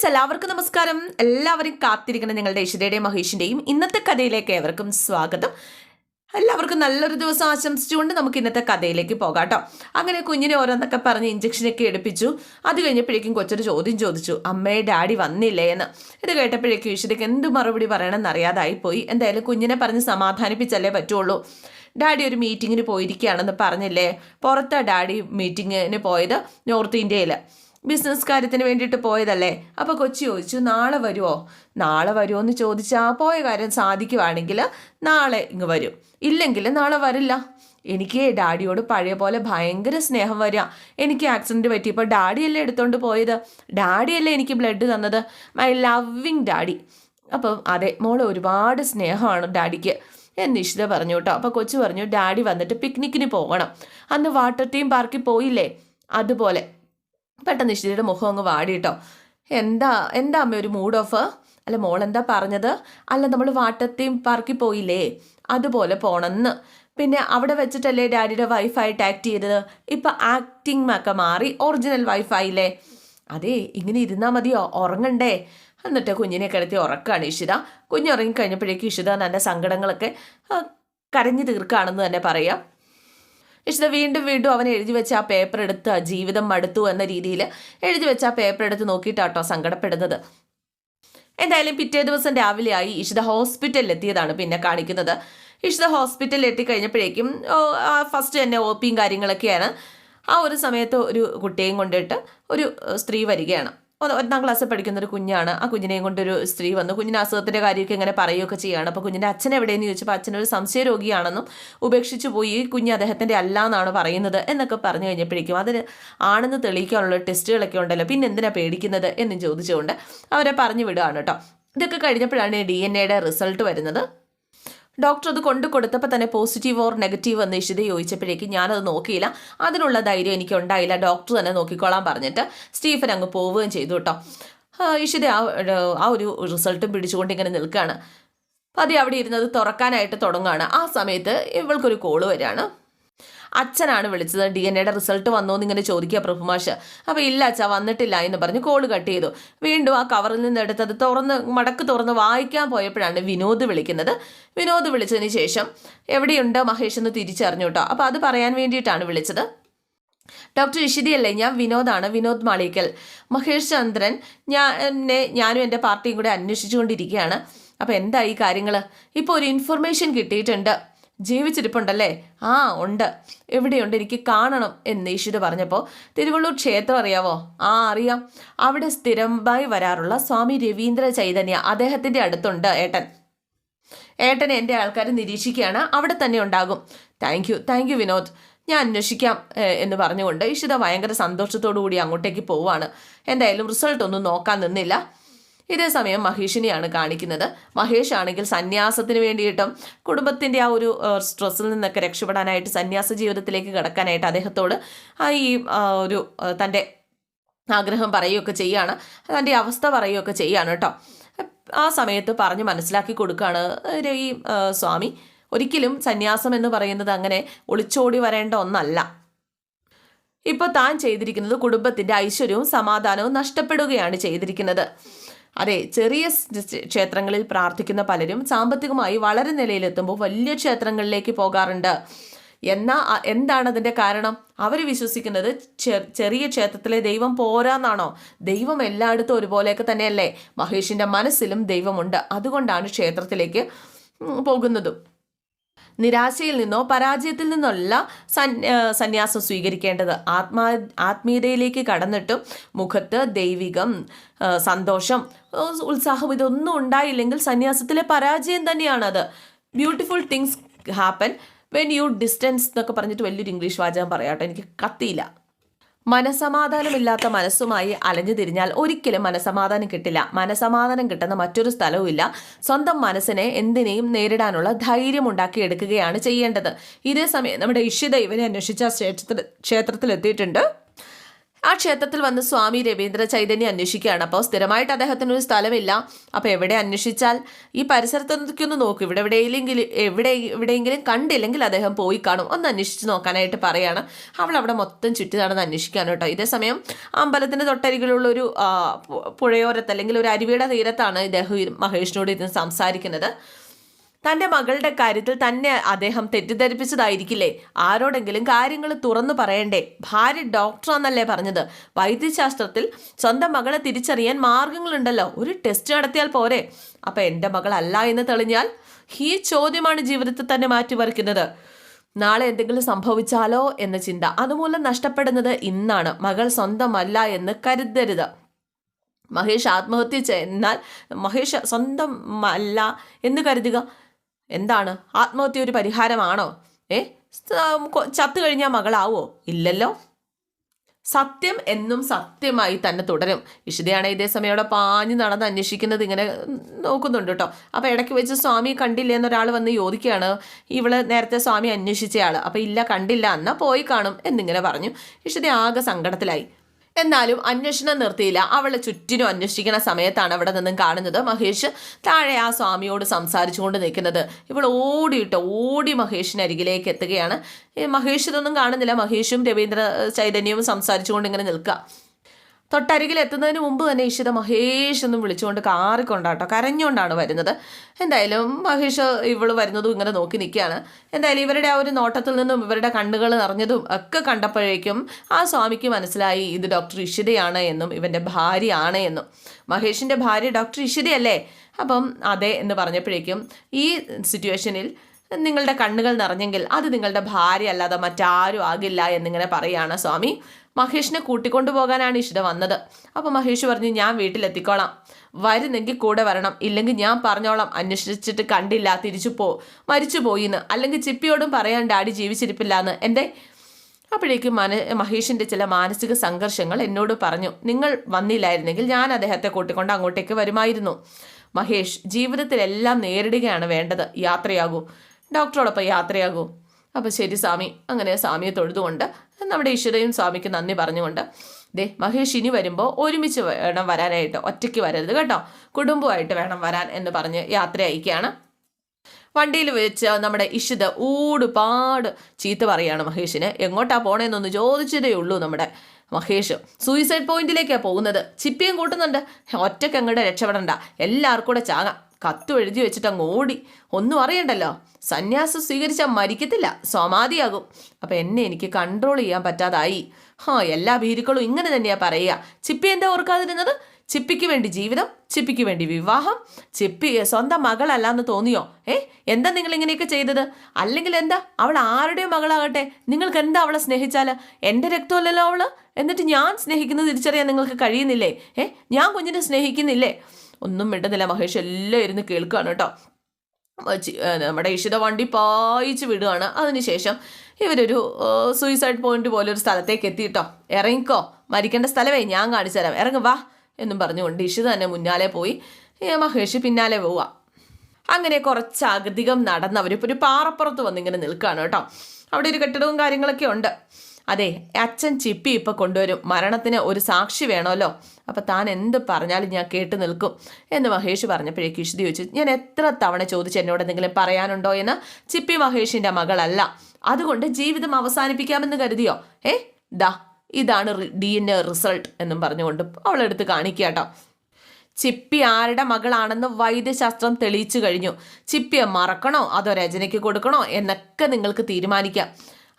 Friends എല്ലാവർക്കും നമസ്കാരം. എല്ലാവരും കാത്തിരിക്കണം നിങ്ങളുടെ ഇഷിതയുടെയും മഹേഷിന്റെയും ഇന്നത്തെ കഥയിലേക്ക് ഏവർക്കും സ്വാഗതം. എല്ലാവർക്കും നല്ലൊരു ദിവസം ആശംസിച്ചുകൊണ്ട് നമുക്ക് ഇന്നത്തെ കഥയിലേക്ക് പോകാം കേട്ടോ. അങ്ങനെ കുഞ്ഞിനെ ഓരോന്നൊക്കെ പറഞ്ഞ് ഇഞ്ചക്ഷനൊക്കെ എടുപ്പിച്ചു. അത് കഴിഞ്ഞപ്പോഴേക്കും കൊച്ചൊരു ചോദ്യം ചോദിച്ചു. അമ്മയെ ഡാഡി വന്നില്ലേ? എന്ന്. ഇത് കേട്ടപ്പോഴേക്കും ഈശ്വരയ്ക്ക് എന്ത് മറുപടി പറയണമെന്ന് അറിയാതായി പോയി. എന്തായാലും കുഞ്ഞിനെ പറഞ്ഞ് സമാധാനിപ്പിച്ചല്ലേ പറ്റുള്ളൂ. ഡാഡി ഒരു മീറ്റിങ്ങിന് പോയിരിക്കുകയാണെന്ന് പറഞ്ഞില്ലേ? പുറത്താണ് ഡാഡി മീറ്റിങ്ങിന് പോയത്? നോർത്ത് ഇന്ത്യയിൽ ബിസിനസ് കാര്യത്തിന് വേണ്ടിയിട്ട് പോയതല്ലേ? അപ്പോൾ കൊച്ചി ചോദിച്ചു നാളെ വരുമോ നാളെ വരുമോ എന്ന് ചോദിച്ചാൽ പോയ കാര്യം സാധിക്കുവാണെങ്കിൽ നാളെ ഇങ്ങ് വരും. ഇല്ലെങ്കിൽ നാളെ വരില്ല. എനിക്ക് ഡാഡിയോട് പഴയ പോലെ ഭയങ്കര സ്നേഹം വരിക. എനിക്ക് ആക്സിഡന്റ് പറ്റിയപ്പോൾ ഡാഡിയല്ലേ എടുത്തുകൊണ്ട് പോയത്? ഡാഡിയല്ലേ എനിക്ക് ബ്ലഡ് തന്നത്? My loving daddy. അപ്പം അതെ മോളെ ഒരുപാട് സ്നേഹമാണ് ഡാഡിക്ക് എന്ന് ഇഷിത പറഞ്ഞു കേട്ടോ. അപ്പോൾ കൊച്ചു പറഞ്ഞു ഡാഡി വന്നിട്ട് പിക്നിക്കിന് പോകണം അന്ന് വാട്ടർ തീം പാർക്കിൽ പോയില്ലേ? അതുപോലെ. പെട്ടെന്ന് ഇഷിതയുടെ മുഖം അങ്ങ് വാടിയിട്ടോ. എന്താ എന്താ അമ്മ ഒരു മൂഡ് ഓഫ് അല്ല മോൾ എന്താ പറഞ്ഞത്? അല്ല നമ്മൾ വാട്ടർ തീം പാർക്കിൽ പോയില്ലേ? അതുപോലെ പോണെന്ന്. പിന്നെ അവിടെ വെച്ചിട്ടല്ലേ ഡാഡിയുടെ വൈഫായിട്ട് ആക്ട് ചെയ്തത്? ഇപ്പം ആക്ടിങ് ഒക്കെ മാറി ഒറിജിനൽ വൈഫായില്ലേ അതെ ഇങ്ങനെ ഇരുന്നാൽ മതിയോ? ഉറങ്ങണ്ടേ? എന്നിട്ട് കുഞ്ഞിനെ കിടത്തി ഉറക്കാണ് ഇഷിത. കുഞ്ഞുറങ്ങി കഴിഞ്ഞപ്പോഴേക്കും ഇഷിത തന്റെ സങ്കടങ്ങളൊക്കെ കരഞ്ഞു തീർക്കുകയാണെന്ന് തന്നെ പറയാം. ഇഷിത വീണ്ടും വീണ്ടും അവൻ എഴുതി വെച്ച ആ പേപ്പർ എടുത്ത് ജീവിതം മടുത്തു എന്ന രീതിയിൽ എഴുതി വെച്ച ആ പേപ്പർ എടുത്ത് നോക്കിയിട്ടാട്ടോ സങ്കടപ്പെടുന്നത്. എന്തായാലും പിറ്റേ ദിവസം രാവിലെ ആയി ഇഷിത ഹോസ്പിറ്റലിൽ എത്തിയതാണ് പിന്നെ കാണിക്കുന്നത്. ഇഷിത ഹോസ്പിറ്റലിൽ എത്തിക്കഴിഞ്ഞപ്പോഴേക്കും ഫസ്റ്റ് തന്നെ ഒ പിയും കാര്യങ്ങളൊക്കെയാണ്. ആ ഒരു സമയത്ത് ഒരു കുട്ടിയെയും കൊണ്ടിട്ട് ഒരു സ്ത്രീ വരികയാണ്. ഒന്ന് ക്ലാസ്സിൽ പഠിക്കുന്ന ഒരു കുഞ്ഞാണ്. ആ കുഞ്ഞിനെയും കൊണ്ടൊരു സ്ത്രീ വന്നു. കുഞ്ഞിന് അസുഖത്തിന്റെ കാര്യമൊക്കെ ഇങ്ങനെ പറയുകയൊക്കെ ചെയ്യുകയാണ് അപ്പോൾ കുഞ്ഞിന്റെ അച്ഛൻ എവിടെയെന്ന് ചോദിച്ചപ്പോൾ അച്ഛനൊരു സംശയ രോഗിയാണെന്നും ഉപേക്ഷിച്ചു പോയി. ഈ കുഞ്ഞ് അദ്ദേഹത്തിന്റെ അല്ല എന്നാണ് പറയുന്നത് എന്നൊക്കെ പറഞ്ഞു കഴിഞ്ഞപ്പോഴേക്കും അതിന് ആണെന്ന് തെളിയിക്കാനുള്ള ടെസ്റ്റുകളൊക്കെ ഉണ്ടല്ലോ. പിന്നെ എന്തിനാണ് പേടിക്കുന്നത് എന്നും ചോദിച്ചുകൊണ്ട് അവരെ പറഞ്ഞു വിടുകയാണ് കേട്ടോ. ഇതൊക്കെ കഴിഞ്ഞപ്പോഴാണ് ഡി എൻ എയുടെ റിസൾട്ട് വരുന്നത്. ഡോക്ടർ അത് കൊണ്ടു കൊടുത്തപ്പോൾ തന്നെ പോസിറ്റീവ് ഓർ നെഗറ്റീവ് എന്ന് ഇഷിത ചോദിച്ചപ്പോഴേക്ക് ഞാനത് നോക്കിയില്ല. അതിനുള്ള ധൈര്യം എനിക്ക് ഉണ്ടായില്ല ഡോക്ടർ തന്നെ നോക്കിക്കോളാൻ പറഞ്ഞിട്ട് സ്റ്റീഫൻ അങ്ങ് പോവുകയും ചെയ്തു കേട്ടോ. ഇഷിത ആ ആ ഒരു റിസൾട്ടും പിടിച്ചുകൊണ്ട് ഇങ്ങനെ നിൽക്കുകയാണ്. പതി അവിടെ ഇരുന്നത് തുറക്കാനായിട്ട് തുടങ്ങുകയാണ്. ആ സമയത്ത് ഇവൾക്കൊരു കോൾ വരികയാണ്. അച്ഛനാണ് വിളിച്ചത്. ഡി എൻ എയുടെ റിസൾട്ട് വന്നോ എന്ന് ഇങ്ങനെ ചോദിക്കുക പ്രഭുമാഷ്. അപ്പോൾ ഇല്ല അച്ഛാ വന്നിട്ടില്ല എന്ന് പറഞ്ഞ് കോൾ കട്ട് ചെയ്തു. വീണ്ടും ആ കവറിൽ നിന്ന് എടുത്തത് തുറന്ന് മടക്ക് തുറന്ന് വായിക്കാൻ പോയപ്പോഴാണ് വിനോദ് വിളിക്കുന്നത്. വിനോദ് വിളിച്ചതിന് ശേഷം എവിടെയുണ്ട് മഹേഷ് എന്ന് തിരിച്ചറിഞ്ഞു കേട്ടോ അപ്പോൾ അത് പറയാൻ വേണ്ടിയിട്ടാണ് വിളിച്ചത്. ഡോക്ടർ ഇഷിതിയല്ലേ ഞാൻ വിനോദാണ് വിനോദ് മാളിക്കൽ മഹേഷ് ചന്ദ്രൻ ഞാൻ എന്നെ ഞാനും എന്റെ പാർട്ടിയും കൂടെ അന്വേഷിച്ചുകൊണ്ടിരിക്കുകയാണ്. അപ്പോൾ എന്താ ഈ കാര്യങ്ങൾ ഇപ്പോൾ ഒരു ഇൻഫർമേഷൻ കിട്ടിയിട്ടുണ്ട്. ജീവിച്ചിരിപ്പുണ്ടല്ലേ? ആ ഉണ്ട്. എവിടെയുണ്ട്? എനിക്ക് കാണണം എന്ന് ഈശ്വര പറഞ്ഞപ്പോൾ തിരുവള്ളൂർ ക്ഷേത്രം അറിയാവോ? ആ അറിയാം. അവിടെ സ്ഥിരമായി വരാറുള്ള സ്വാമി രവീന്ദ്ര ചൈതന്യ അദ്ദേഹത്തിന്റെ അടുത്തുണ്ട് ഏട്ടൻ. ഏട്ടനെ എന്റെ ആൾക്കാർ നിരീക്ഷിക്കുകയാണ്. അവിടെ തന്നെ ഉണ്ടാകും. Thank you thank you Vinod. ഞാൻ അന്വേഷിക്കാം എന്ന് പറഞ്ഞുകൊണ്ട് ഇഷിത ഭയങ്കര സന്തോഷത്തോടു കൂടി അങ്ങോട്ടേക്ക് പോവാണ്. എന്തായാലും റിസൾട്ട് ഒന്നും നോക്കാൻ നിന്നില്ല. ഇതേ സമയം മഹേഷിനെയാണ് കാണിക്കുന്നത്. മഹേഷ് ആണെങ്കിൽ സന്യാസത്തിന് വേണ്ടിയിട്ടും കുടുംബത്തിന്റെ ആ ഒരു സ്ട്രെസ്സിൽ നിന്നൊക്കെ രക്ഷപ്പെടാനായിട്ട് സന്യാസ ജീവിതത്തിലേക്ക് കടക്കാനായിട്ട് അദ്ദേഹത്തോട് ഈ ഒരു തന്റെ ആഗ്രഹം പറയുകയൊക്കെ ചെയ്യാണ് തന്റെ അവസ്ഥ പറയുകയൊക്കെ ചെയ്യാണ് കേട്ടോ. ആ സമയത്ത് പറഞ്ഞ് മനസ്സിലാക്കി കൊടുക്കുകയാണ് ഈ സ്വാമി ഒരിക്കലും സന്യാസം എന്ന് പറയുന്നത് അങ്ങനെ ഒളിച്ചോടി വരേണ്ട ഒന്നല്ല. ഇപ്പോൾ താൻ ചെയ്തിരിക്കുന്നത് കുടുംബത്തിന്റെ ഐശ്വര്യവും സമാധാനവും നഷ്ടപ്പെടുകയാണ് ചെയ്തിരിക്കുന്നത്. അതെ ചെറിയ ക്ഷേത്രങ്ങളിൽ പ്രാർത്ഥിക്കുന്ന പലരും സാമ്പത്തികമായി വളരെ നിലയിലെത്തുമ്പോൾ വലിയ ക്ഷേത്രങ്ങളിലേക്ക് പോകാറുണ്ട്. എന്നാ എന്താണ് അതിന്റെ കാരണം? അവർ വിശ്വസിക്കുന്നത് ചെറിയ ക്ഷേത്രത്തിലെ ദൈവം പോരാന്നാണോ? ദൈവം എല്ലായിടത്തും ഒരുപോലെയൊക്കെ തന്നെയല്ലേ? മഹേഷിന്റെ മനസ്സിലും ദൈവമുണ്ട്. അതുകൊണ്ടാണ് ക്ഷേത്രത്തിലേക്ക് പോകുന്നതും. നിരാശയിൽ നിന്നോ പരാജയത്തിൽ നിന്നോ അല്ല സന്യാസം സ്വീകരിക്കേണ്ടത്. ആത്മാ ആത്മീയതയിലേക്ക് കടന്നിട്ടും മുഖത്ത് ദൈവികം സന്തോഷം ഉത്സാഹം ഇതൊന്നും ഉണ്ടായില്ലെങ്കിൽ സന്യാസത്തിലെ പരാജയം തന്നെയാണത്. Beautiful things happen when you distance എന്നൊക്കെ പറഞ്ഞിട്ട് വലിയൊരു ഇംഗ്ലീഷ് വാചകം പറയാം കേട്ടോ. എനിക്ക് കത്തിയില്ല. മനസമാധാനമില്ലാത്ത മനസ്സുമായി അലഞ്ഞു തിരിഞ്ഞാൽ ഒരിക്കലും മനസമാധാനം കിട്ടില്ല. മനസമാധാനം കിട്ടുന്ന മറ്റൊരു സ്ഥലവുമില്ല. സ്വന്തം മനസ്സിനെ എന്തിനേയും നേരിടാനുള്ള ധൈര്യം ഉണ്ടാക്കിയെടുക്കുകയാണ് ചെയ്യേണ്ടത്. ഇതേ സമയം നമ്മുടെ ഇഷിത ഇവനെ അന്വേഷിച്ച ക്ഷേത്രത്തിൽ ക്ഷേത്രത്തിലെത്തിയിട്ടുണ്ട്. ആ ക്ഷേത്രത്തിൽ വന്ന് സ്വാമി രവീന്ദ്ര ചൈതന്യം അന്വേഷിക്കുകയാണ്. അപ്പോൾ സ്ഥിരമായിട്ട് അദ്ദേഹത്തിന് ഒരു സ്ഥലമില്ല. അപ്പോൾ എവിടെ അന്വേഷിച്ചാൽ ഈ പരിസരത്തൊക്കെ ഒന്ന് നോക്കും. ഇവിടെ എവിടെയെങ്കിലും എവിടെ എവിടെയെങ്കിലും കണ്ടില്ലെങ്കിൽ അദ്ദേഹം പോയി കാണും. ഒന്ന് അന്വേഷിച്ച് നോക്കാനായിട്ട് പറയാണ്. അവൾ അവിടെ മൊത്തം ചുറ്റി നടന്ന് അന്വേഷിക്കാൻ കേട്ടോ. ഇതേ സമയം അമ്പലത്തിന്റെ തൊട്ടരികിലുള്ള ഒരു പുഴയോരത്ത് അല്ലെങ്കിൽ ഒരു അരുവിയുടെ തീരത്താണ് ഇദ്ദേഹം മഹേഷിനോട് ഇരുന്ന് സംസാരിക്കുന്നത്. തന്റെ മകളുടെ കാര്യത്തിൽ തന്നെ അദ്ദേഹം തെറ്റിദ്ധരിപ്പിച്ചതായിരിക്കില്ലേ? ആരോടെങ്കിലും കാര്യങ്ങൾ തുറന്നു പറയണ്ടേ? ഭാര്യ ഡോക്ടറാന്നല്ലേ പറഞ്ഞത്. വൈദ്യശാസ്ത്രത്തിൽ സ്വന്തം മകളെ തിരിച്ചറിയാൻ മാർഗങ്ങളുണ്ടല്ലോ. ഒരു ടെസ്റ്റ് നടത്തിയാൽ പോരെ. അപ്പം എന്റെ മകളല്ല എന്ന് തെളിഞ്ഞാൽ ഈ ചോദ്യമാണ് ജീവിതത്തിൽ തന്നെ മാറ്റിമറിക്കുന്നത്. നാളെ എന്തെങ്കിലും സംഭവിച്ചാലോ എന്ന ചിന്ത. അതുമൂലം നഷ്ടപ്പെടുന്നത് ഇന്നാണ്. മകൾ സ്വന്തമല്ല എന്ന് കരുതരുത്. മഹേഷ് ആത്മഹത്യ എന്നാൽ മഹേഷ് സ്വന്തം അല്ല എന്ന് കരുതുക. എന്താണ്? ആത്മഹത്യ ഒരു പരിഹാരമാണോ? ഏ? ചത്തു കഴിഞ്ഞാൽ മകളാവോ? ഇല്ലല്ലോ. സത്യം എന്നും സത്യമായി തന്നെ തുടരും. ഇഷിതയാണ് ഇതേ സമയം അവിടെ പാഞ്ഞു നടന്ന് അന്വേഷിക്കുന്നത് ഇങ്ങനെ നോക്കുന്നുണ്ട് കേട്ടോ. അപ്പോൾ ഇടയ്ക്ക് വെച്ച് സ്വാമി കണ്ടില്ല എന്നൊരാൾ വന്ന് ചോദിക്കുകയാണ്. ഇവൾ നേരത്തെ സ്വാമി അന്വേഷിച്ചയാൾ അപ്പോൾ ഇല്ല കണ്ടില്ല എന്നാൽ പോയി കാണും എന്നിങ്ങനെ പറഞ്ഞു. ഇഷിത ആകെ സങ്കടത്തിലായി. എന്നാലും അന്വേഷണം നിർത്തിയില്ല. അവളെ ചുറ്റിനും അന്വേഷിക്കുന്ന സമയത്താണ് അവിടെ നിന്നും കാണുന്നത് മഹേഷ് താഴെ ആ സ്വാമിയോട് സംസാരിച്ചുകൊണ്ട് നിൽക്കുന്നത്. ഇവൾ ഓടിയിട്ട് ഓടി മഹേഷിന് അരികിലേക്ക് എത്തുകയാണ്. മഹേഷ് ഇതൊന്നും കാണുന്നില്ല. മഹേഷും രവീന്ദ്ര ചൈതന്യവും സംസാരിച്ചുകൊണ്ട് ഇങ്ങനെ നിൽക്കുക. തൊട്ടരികിൽ എത്തുന്നതിന് മുമ്പ് തന്നെ ഇഷിത മഹേഷ് എന്നും വിളിച്ചുകൊണ്ട് കാറിക്കൊണ്ടാട്ടോ കരഞ്ഞുകൊണ്ടാണ് വരുന്നത്. എന്തായാലും മഹേഷ് ഇവൾ വരുന്നതും ഇങ്ങനെ നോക്കി നിൽക്കുകയാണ്. എന്തായാലും ഇവരുടെ ആ ഒരു നോട്ടത്തിൽ നിന്നും ഇവരുടെ കണ്ണുകൾ നിറഞ്ഞതും ഒക്കെ കണ്ടപ്പോഴേക്കും ആ സ്വാമിക്ക് മനസ്സിലായി ഇത് ഡോക്ടർ ഇഷിതയാണ് എന്നും ഇവന്റെ ഭാര്യയാണ് എന്നും. മഹേഷിന്റെ ഭാര്യ ഡോക്ടർ ഇഷിതയല്ലേ? അപ്പം അതെ എന്ന് പറഞ്ഞപ്പോഴേക്കും ഈ സിറ്റുവേഷനിൽ നിങ്ങളുടെ കണ്ണുകൾ നിറഞ്ഞെങ്കിൽ അത് നിങ്ങളുടെ ഭാര്യ അല്ലാതെ മറ്റാരും ആകില്ല എന്നിങ്ങനെ പറയുകയാണ് സ്വാമി. മഹേഷിനെ കൂട്ടിക്കൊണ്ടു പോകാനാണ് ഇഷിത വന്നത്. അപ്പോൾ മഹേഷ് പറഞ്ഞു ഞാൻ വീട്ടിലെത്തിക്കോളാം. വരുന്നെങ്കിൽ കൂടെ വരണം. ഇല്ലെങ്കിൽ ഞാൻ പറഞ്ഞോളാം. അന്വേഷിച്ചിട്ട് കണ്ടില്ല. തിരിച്ചു പോ മരിച്ചു പോയിന്ന്. അല്ലെങ്കിൽ ചിപ്പിയോടും പറയാൻ ഡാഡി ജീവിച്ചിരിപ്പില്ല എന്ന് എന്റെ അപ്പോഴേക്കും മന മഹേഷിന്റെ ചില മാനസിക സംഘർഷങ്ങൾ എന്നോട് പറഞ്ഞു നിങ്ങൾ വന്നില്ലായിരുന്നെങ്കിൽ ഞാൻ അദ്ദേഹത്തെ കൂട്ടിക്കൊണ്ട് അങ്ങോട്ടേക്ക് വരുമായിരുന്നു. മഹേഷ് ജീവിതത്തിലെല്ലാം നേരിടുകയാണ് വേണ്ടത്. യാത്രയാകൂ. ഡോക്ടറോടൊപ്പം യാത്രയാകൂ. അപ്പോൾ ശരി സ്വാമി. അങ്ങനെ സ്വാമിയെ തൊഴുതുകൊണ്ട് നമ്മുടെ ഈശ്വരയും സ്വാമിക്ക് നന്ദി പറഞ്ഞുകൊണ്ട് ദേ മഹേഷ് ഇനി വരുമ്പോൾ ഒരുമിച്ച് വേണം വരാനായിട്ട്. ഒറ്റയ്ക്ക് വരരുത് കേട്ടോ. കുടുംബമായിട്ട് വേണം വരാൻ എന്ന് പറഞ്ഞ് യാത്ര അയക്കുകയാണ് വണ്ടിയിൽ വെച്ച് നമ്മുടെ ഇഷിത ഊടുപാട് ചീത്ത പറയാണ് മഹേഷിന്. എങ്ങോട്ടാ പോണേന്നൊന്ന് ചോദിച്ചതേ ഉള്ളൂ നമ്മുടെ മഹേഷ്. സൂയിസൈഡ് പോയിന്റിലേക്കാണ് പോകുന്നത്. ചിപ്പിയും കൂട്ടുന്നുണ്ട്. ഒറ്റയ്ക്ക് അങ്ങോട്ട് രക്ഷപ്പെടണ്ട. എല്ലാവർക്കും കൂടെ ചാകാം. കത്തും എഴുതി വെച്ചിട്ട് അങ്ങ് ഓടി. ഒന്നും അറിയണ്ടല്ലോ. സന്യാസം സ്വീകരിച്ചാൽ മരിക്കത്തില്ല. സമാധിയാകും. അപ്പം എന്നെ എനിക്ക് കൺട്രോൾ ചെയ്യാൻ പറ്റാതായി. ഹാ എല്ലാ ഭീരുക്കളും ഇങ്ങനെ തന്നെയാണ് പറയുക. ചിപ്പി എന്താ ഓർക്കാതിരുന്നത്? ചിപ്പിക്ക് വേണ്ടി ജീവിതം ചിപ്പിക്ക് വേണ്ടി വിവാഹം ചിപ്പി സ്വന്തം മകളല്ല എന്ന് തോന്നിയോ? ഏ എന്താ നിങ്ങൾ ഇങ്ങനെയൊക്കെ ചെയ്തത്? അല്ലെങ്കിൽ എന്താ? അവൾ ആരുടെയോ മകളാകട്ടെ. നിങ്ങൾക്ക് എന്താ അവളെ സ്നേഹിച്ചാൽ എന്റെ രക്തമല്ലല്ലോ അവൾ എന്നിട്ട് ഞാൻ സ്നേഹിക്കുന്നത് തിരിച്ചറിയാൻ നിങ്ങൾക്ക് കഴിയുന്നില്ലേ? ഏ ഞാൻ കുഞ്ഞിനെ സ്നേഹിക്കുന്നില്ലേ? ഒന്നും മിണ്ടുന്നില്ല മഹേഷ് എല്ലാം ഇരുന്ന് കേൾക്കുകയാണ് കേട്ടോ. നമ്മുടെ ഇഷിത വണ്ടി പായിച്ച് വിടുകയാണ് അതിനുശേഷം ഇവരൊരു സൂയിസൈഡ് പോയിന്റ് പോലെ ഒരു സ്ഥലത്തേക്ക് എത്തിയിട്ടോ ഇറങ്ങിക്കോ. മരിക്കേണ്ട സ്ഥലമേ ഞാൻ കാണിച്ചു തരാം. ഇറങ്ങും വാ എന്നും പറഞ്ഞുകൊണ്ട് ഇഷിത തന്നെ മുന്നാലെ പോയി. മഹേഷ് പിന്നാലെ പോവുക അങ്ങനെ കുറച്ച് അധികം നടന്ന് അവരിപ്പോൾ ഒരു പാറപ്പുറത്ത് വന്നിങ്ങനെ നിൽക്കുകയാണ് കേട്ടോ. അവിടെ ഒരു കെട്ടിടവും കാര്യങ്ങളൊക്കെ ഉണ്ട്. അതെ അച്ഛൻ ചിപ്പി ഇപ്പം കൊണ്ടുവരും. മരണത്തിന് ഒരു സാക്ഷി വേണമല്ലോ. അപ്പം താൻ എന്ത് പറഞ്ഞാലും ഞാൻ കേട്ട് നിൽക്കും എന്ന് മഹേഷ് പറഞ്ഞപ്പോഴേക്ക് ഇഷിതി ചോദിച്ചു ഞാൻ എത്ര തവണ ചോദിച്ചു എന്നോട് എന്തെങ്കിലും പറയാനുണ്ടോ എന്ന്? ചിപ്പി മഹേഷിന്റെ മകളല്ല. അതുകൊണ്ട് ജീവിതം അവസാനിപ്പിക്കാമെന്ന് കരുതിയോ? ഏ ദാ ഇതാണ് ഡി എൻ എ റിസൾട്ട് എന്നും പറഞ്ഞുകൊണ്ട് അവളെടുത്ത് കാണിക്കുക കേട്ടോ. ചിപ്പി ആരുടെ മകളാണെന്ന് വൈദ്യശാസ്ത്രം തെളിയിച്ചു കഴിഞ്ഞു. ചിപ്പിയെ മറക്കണോ? അതോ രചനയ്ക്ക് കൊടുക്കണോ? എന്നൊക്കെ നിങ്ങൾക്ക് തീരുമാനിക്കാം.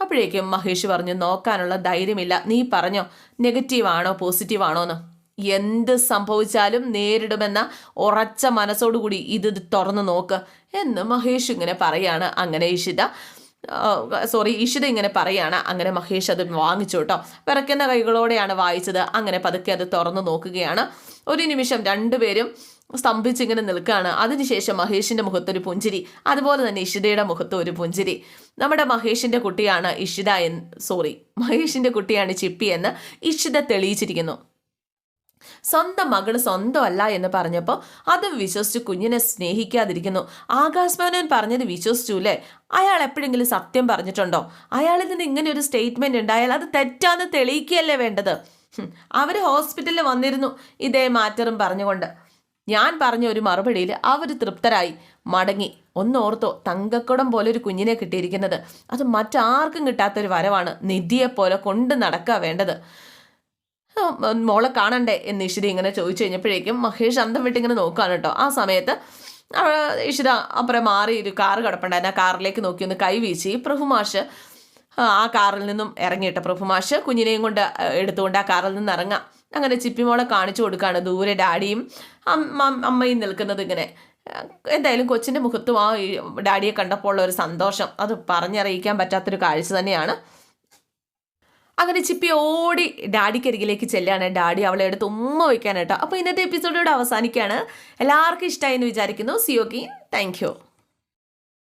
അപ്പോഴേക്കും മഹേഷ് പറഞ്ഞു നോക്കാനുള്ള ധൈര്യമില്ല. നീ പറഞ്ഞോ നെഗറ്റീവാണോ ആണോ പോസിറ്റീവ് ആണോ എന്ന്. എന്ത് സംഭവിച്ചാലും നേരിടുമെന്ന ഉറച്ച മനസ്സോടുകൂടി ഇത് തുറന്നു നോക്ക്. എന്ന് മഹേഷ് ഇങ്ങനെ പറയാണ്. അങ്ങനെ ഇഷിത സോറി ഇഷിത ഇങ്ങനെ പറയാണ്. അങ്ങനെ മഹേഷ് അത് വാങ്ങിച്ചു കേട്ടോ. വിറയ്ക്കുന്ന കൈകളോടെയാണ് വായിച്ചത്. അങ്ങനെ പതുക്കെ അത് തുറന്നു നോക്കുകയാണ്. ഒരു നിമിഷം രണ്ടുപേരും സ്തംഭിച്ചിങ്ങനെ നിൽക്കുകയാണ്. അതിനുശേഷം മഹേഷിന്റെ മുഖത്തൊരു പുഞ്ചിരി. അതുപോലെ തന്നെ ഇഷിതയുടെ മുഖത്ത് ഒരു പുഞ്ചിരി. നമ്മുടെ മഹേഷിന്റെ കുട്ടിയാണ് ഇഷിത എന്ന് സോറി മഹേഷിന്റെ കുട്ടിയാണ് ചിപ്പി എന്ന് ഇഷിത തെളിയിച്ചിരിക്കുന്നു. സ്വന്തം മകൾ സ്വന്തമല്ല എന്ന് പറഞ്ഞപ്പോൾ അത് വിശ്വസിച്ച് കുഞ്ഞിനെ സ്നേഹിക്കാതിരിക്കുന്നു. ആകാശ് മേനോൻ പറഞ്ഞത് വിശ്വസിച്ചു അയാൾ എപ്പോഴെങ്കിലും സത്യം പറഞ്ഞിട്ടുണ്ടോ? അയാളിൽ നിന്ന് ഇങ്ങനെ ഒരു സ്റ്റേറ്റ്മെന്റ് ഉണ്ടായാൽ അത് തെറ്റാന്ന് തെളിയിക്കുകയല്ലേ വേണ്ടത്? അവർ ഹോസ്പിറ്റലിൽ വന്നിരുന്നു. ഇതേ മാറ്ററും പറഞ്ഞുകൊണ്ട്. ഞാൻ പറഞ്ഞ ഒരു മറുപടിയിൽ അവർ തൃപ്തരായി. മടങ്ങി. ഒന്നോർത്തോ തങ്കക്കുടം പോലെ ഒരു കുഞ്ഞിനെ കിട്ടിയിരിക്കുന്നത്. അത് മറ്റാർക്കും കിട്ടാത്തൊരു വരവാണ്. നിധിയെപ്പോലെ കൊണ്ട് നടക്കുക വേണ്ടത്. മോളെ കാണണ്ടേ എന്ന് ഇഷിത ഇങ്ങനെ ചോദിച്ചു കഴിഞ്ഞപ്പോഴേക്കും മഹേഷ് അന്തം വിട്ടിങ്ങനെ നോക്കുകയാണ് കേട്ടോ. ആ സമയത്ത് ഇഷിത അപ്പുറം മാറി ഒരു കാറ് കിടപ്പുണ്ടായിരുന്നു. ആ കാറിലേക്ക് നോക്കി ഒന്ന് കൈ വീശി. പ്രഭുമാഷ് ആ കാറിൽ നിന്നും ഇറങ്ങിയിട്ട് പ്രഭുമാഷ് കുഞ്ഞിനെയും കൊണ്ട് എടുത്തുകൊണ്ട് ആ കാറിൽ നിന്ന് ഇറങ്ങാം. അങ്ങനെ ചിപ്പിമോളെ കാണിച്ചു കൊടുക്കുകയാണ് ദൂരെ ഡാഡിയും അമ്മ- അമ്മയും നിൽക്കുന്നത് ഇങ്ങനെ. എന്തായാലും കൊച്ചിന്റെ മുഖത്തും ആ ഡാഡിയെ കണ്ടപ്പോൾ ഉള്ള ഒരു സന്തോഷം. അത് പറഞ്ഞറിയിക്കാൻ പറ്റാത്തൊരു കാഴ്ച തന്നെയാണ്. അങ്ങനെ ചിപ്പി ഓടി ഡാഡിക്കരികിലേക്ക് ചെല്ലുകയാണ്. ഡാഡി അവളെ എടുത്ത് ഉമ്മ വയ്ക്കാനായിട്ടോ. അപ്പോൾ ഇന്നത്തെ എപ്പിസോഡ് ഇവിടെ അവസാനിക്കുകയാണ്. എല്ലാവർക്കും ഇഷ്ടമായി എന്ന് വിചാരിക്കുന്നു. സിയോക്കി താങ്ക് യു